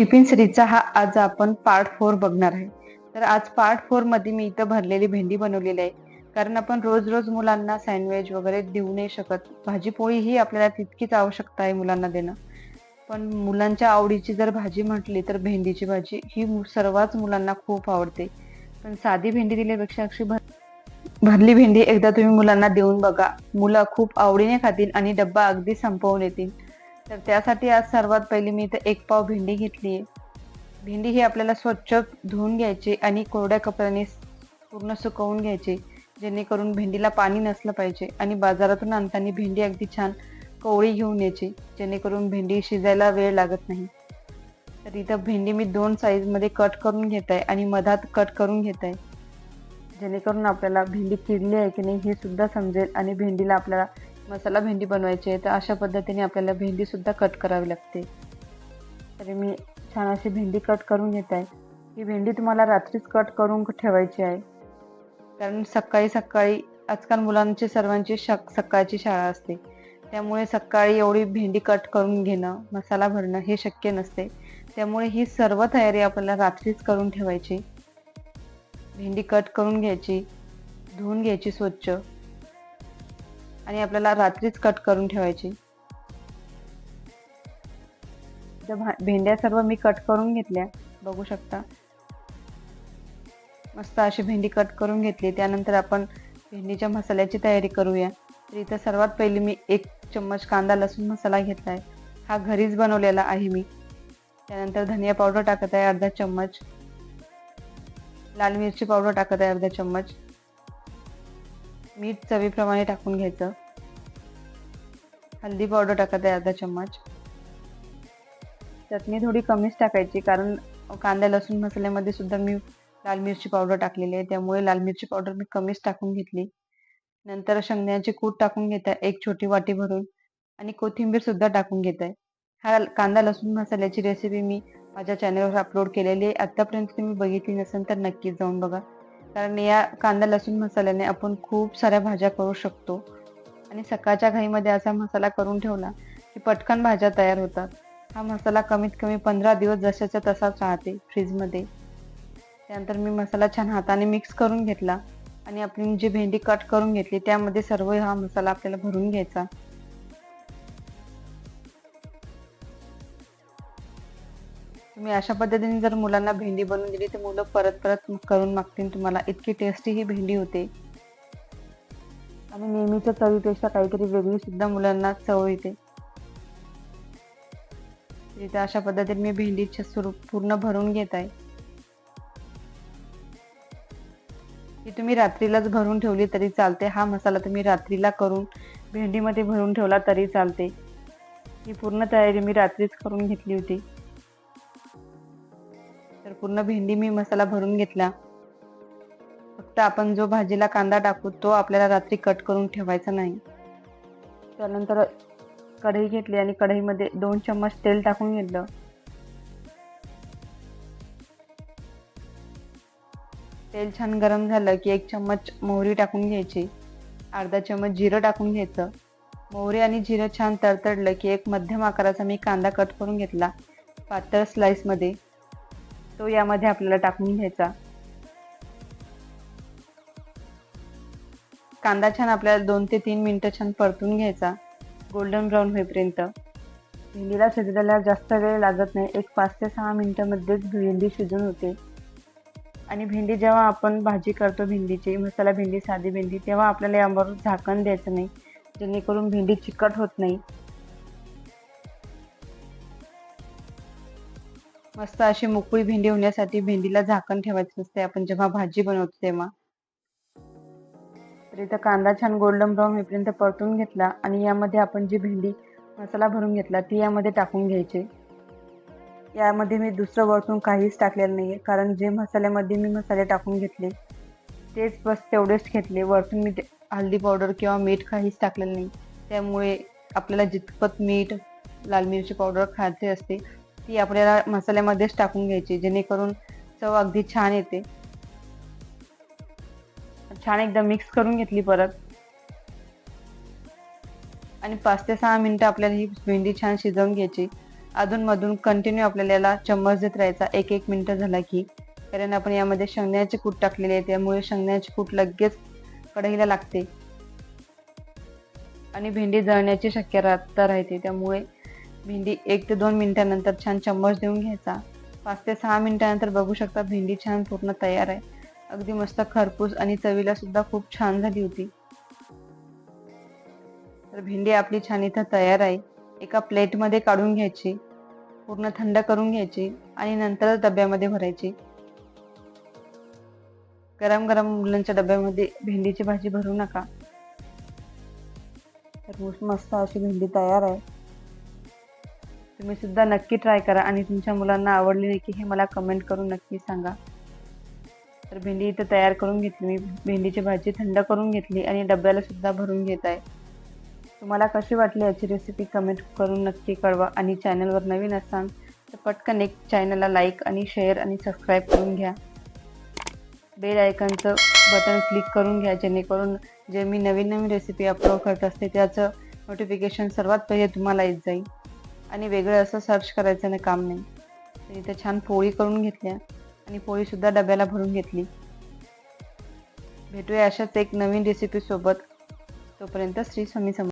Tiffin सिरीजचा हा आज आपण पार्ट फोर बघणार आहे. तर आज पार्ट फोरमध्ये मी इथं भरलेली भेंडी बनवलेली आहे. कारण आपण रोज रोज मुलांना सँडविच वगैरे देऊ नाही शकत. भाजी पोळी ही आपल्याला तितकीच आवश्यकता आहे मुलांना देणं. पण मुलांच्या आवडीची जर भाजी म्हटली तर भेंडीची भाजी ही सर्वच मुलांना खूप आवडते. पण साधी भेंडी दिल्यापेक्षा अशी भर भरली भेंडी एकदा तुम्ही मुलांना देऊन बघा. मुलं खूप आवडीने खातील आणि डब्बा अगदी संपवून येतील. तर त्यासाठी आज सर्वात पहिली मी इथं एक पाव भेंडी घेतली आहे. भेंडी ही आपल्याला स्वच्छ धुवून घ्यायची आणि कोरड्या कपड्याने पूर्ण सुकवून घ्यायची जेणेकरून भेंडीला पाणी नसलं पाहिजे आणि बाजारातून आणताना भेंडी अगदी छान कवळी घेऊन यायची जेणेकरून भेंडी शिजायला वेळ लागत नाही. तर इथं भेंडी मी दोन साईजमध्ये कट करून घेत आहे आणि मधात कट करून घेत आहे जेणेकरून आपल्याला भेंडी किडली आहे की नाही हे सुद्धा समजेल आणि भेंडीला आपल्याला मसाला भेंडी बनवायची आहे तर अशा पद्धतीने आपल्याला भेंडीसुद्धा कट करावी लागते. तरी मी छान अशी भेंडी कट करून घेत आहे. ही भेंडी तुम्हाला रात्रीच कट करून ठेवायची आहे. कारण सकाळी सकाळी आजकाल मुलांची सर्वांची शक सकाळची शाळा असते. त्यामुळे सकाळी एवढी भेंडी कट करून घेणं मसाला भरणं हे शक्य नसते. त्यामुळे ही सर्व तयारी आपल्याला रात्रीच करून ठेवायची. भेंडी कट करून घ्यायची धुवून घ्यायची स्वच्छ. आणि आपल्याला रात्रीच कट करून ठेवायची. तर भा- भेंड्या सर्व मी कट करून घेतल्या बघू शकता. मस्त अशी भेंडी कट करून घेतली त्यानंतर आपण भेंडीच्या मसाल्याची तयारी करूया. तर इथं सर्वात पहिले मी एक चम्मच कांदा लसूण मसाला घेतला आहे हा घरीच बनवलेला आहे मी. त्यानंतर धनिया पावडर टाकत आहे अर्धा चम्मच. लाल मिरची पावडर टाकत आहे अर्धा चम्मच. मीठ चवीप्रमाणे टाकून घ्यायचं. हल्दी पावडर टाकत आहे अर्धा चम्मच. चटणी थोडी कमीच टाकायची कारण कांदा लसूण मसाल्यामध्ये सुद्धा मी लाल मिरची पावडर टाकलेली आहे त्यामुळे लाल मिरची पावडर मी कमीच टाकून घेतली. नंतर शेंगण्याची कूट टाकून घेत आहे एक छोटी वाटी भरून आणि कोथिंबीर सुद्धा टाकून घेत आहे. हा कांदा लसूण मसाल्याची रेसिपी मी माझ्या चॅनलवर अपलोड केलेली आहे. आतापर्यंत तुम्ही बघितली नसेल तर नक्कीच जाऊन बघा. कारण या कांदा लसूण मसाल्याने आपण खूप साऱ्या भाज्या करू शकतो. आणि सकाळच्या घाईमध्ये असा मसाला करून ठेवला की पटकन भाज्या तयार होतात. हा मसाला कमीत कमी पंधरा दिवस जशाचा तसाच राहते फ्रीजमध्ये. त्यानंतर मी मसाला छान हाताने मिक्स करून घेतला. आणि आपली जी भेंडी कट करून घेतली त्यामध्ये सर्व हा मसाला आपल्याला भरून घ्यायचा. तुम्ही अशा पद्धतीने जर मुलांना भेंडी बनवून दिली तर मुलं परत परत करून मागतील. तुम्हाला इतकी टेस्टी ही भेंडी होते. आणि नेहमीच्या चवीपेक्षा काहीतरी वेगळी सुद्धा मुलांना चव येते. इथे अशा पद्धतीने मी भेंडीचे स्वरूप पूर्ण भरून घेत आहे. ही तुम्ही रात्रीलाच भरून ठेवली तरी चालते. हा मसाला तुम्ही रात्रीला करून भेंडीमध्ये भरून ठेवला तरी चालते. ही पूर्ण तयारी मी रात्रीच करून घेतली होती. पूर्ण भेंडी मी मसाला भरून घेतला. फक्त आपण जो भाजीला कांदा टाकू तो आपल्याला रात्री कट करून ठेवायचा नाही. त्यानंतर कढई घेतली आणि कढईमध्ये दोन चम्मच तेल टाकून घेतलं. तेल छान गरम झालं की एक चम्मच मोहरी टाकून घ्यायची. अर्धा चम्मच जिरं टाकून घ्यायचं. मोहरी आणि जिरं छान तडतडलं की एक मध्यम आकाराचा मी कांदा कट करून घेतला. पातळ स्लाइसमध्ये तो यामध्ये आपल्याला टाकून घ्यायचा. कांदा छान आपल्याला दोन ते तीन मिनटं छान परतून घ्यायचा. गोल्डन ब्राऊन होईपर्यंत. भेंडीला शिजलेला जास्त वेळ लागत नाही. एक पाच ते सहा मिनटामध्येच भेंडी शिजून होते. आणि भेंडी जेव्हा आपण भाजी करतो भेंडीची मसाला भेंडी साधी भेंडी तेव्हा आपल्याला यावर झाकण द्यायचं नाही. जेणेकरून भेंडी चिकट होत नाही. मस्त अशी मोकळी भेंडी होण्यासाठी भेंडीला झाकण ठेवायचं नसते आपण जेव्हा भाजी बनवतो तेव्हा. तर इथं कांदा छान गोल्डन ब्राऊन होईपर्यंत परतून घेतला आणि यामध्ये आपण जी भेंडी मसाला भरून घेतला ती यामध्ये टाकून घ्यायची. यामध्ये मी दुसरं वरतून काहीच टाकलेलं नाही आहे कारण जे मसाल्यामध्ये मी मसाले टाकून घेतले तेच बस तेवढेच घेतले. वरतून मी ते हळदी पावडर किंवा मीठ काहीच टाकलेलं नाही. त्यामुळे आपल्याला जितपत मीठ लाल मिरची पावडर खायचे असते ती आपल्याला मसाल्यामध्येच टाकून घ्यायची जेणेकरून चव अगदी छान येते. छान एकदा मिक्स करून घेतली परत. आणि पाच ते सहा मिनिटं आपल्याला ही भेंडी छान शिजवून घ्यायची. अधूनमधून कंटिन्यू आपल्याला याला चम्मच देत राहायचा. एक एक मिनटं झाला की. कारण आपण यामध्ये शेंगण्याचे कूट टाकलेले आहे त्यामुळे शेंगण्याचे कूट लगेच कढईला लागते. आणि भेंडी जळण्याची शक्यता राहते त्यामुळे भेंडी एक ते दोन मिनिटानंतर छान चम्मच देऊन घ्यायचा. पाच ते सहा मिनिटानंतर बघू शकता भेंडी छान पूर्ण तयार आहे. अगदी मस्त खरपूस आणि चवीला सुद्धा खूप छान झाली होती. तर भेंडी आपली छान इथं तयार आहे. एका प्लेटमध्ये काढून घ्यायची. पूर्ण थंड करून घ्यायची आणि नंतर डब्यामध्ये भरायची. गरम गरम मुलांच्या डब्यामध्ये भेंडीची भाजी भरू नका. तर मस्त अशी भेंडी तयार आहे. तुम्ही सुद्धा नक्की ट्राय करा आणि तुमच्या मुलांना आवडली नाही की हे मला कमेंट करून नक्की सांगा. तर भेंडी इथं तयार करून घेतली मी. भेंडीची भाजी थंड करून घेतली आणि डब्याला सुद्धा भरून घेत आहे. तुम्हाला कशी वाटली याची रेसिपी कमेंट करून नक्की कळवा आणि चॅनलवर नवीन असाल तर पटकन एक चॅनलला लाईक आणि शेअर आणि सबस्क्राईब करून घ्या. बेल आयकनचं बटन क्लिक करून घ्या जेणेकरून जे मी नवीन नवीन रेसिपी अपलोड करत असते त्याचं नोटिफिकेशन सर्वात पहिले तुम्हाला येत जाईल. आणि वेगळं असं सर्च करायचं नाही काम नाही. तर इथे छान पोळी करून घेतल्या. आणि पोळीसुद्धा डब्याला भरून घेतली. भेटूया अशाच एक नवीन रेसिपीसोबत तोपर्यंत श्री स्वामी समर्थ.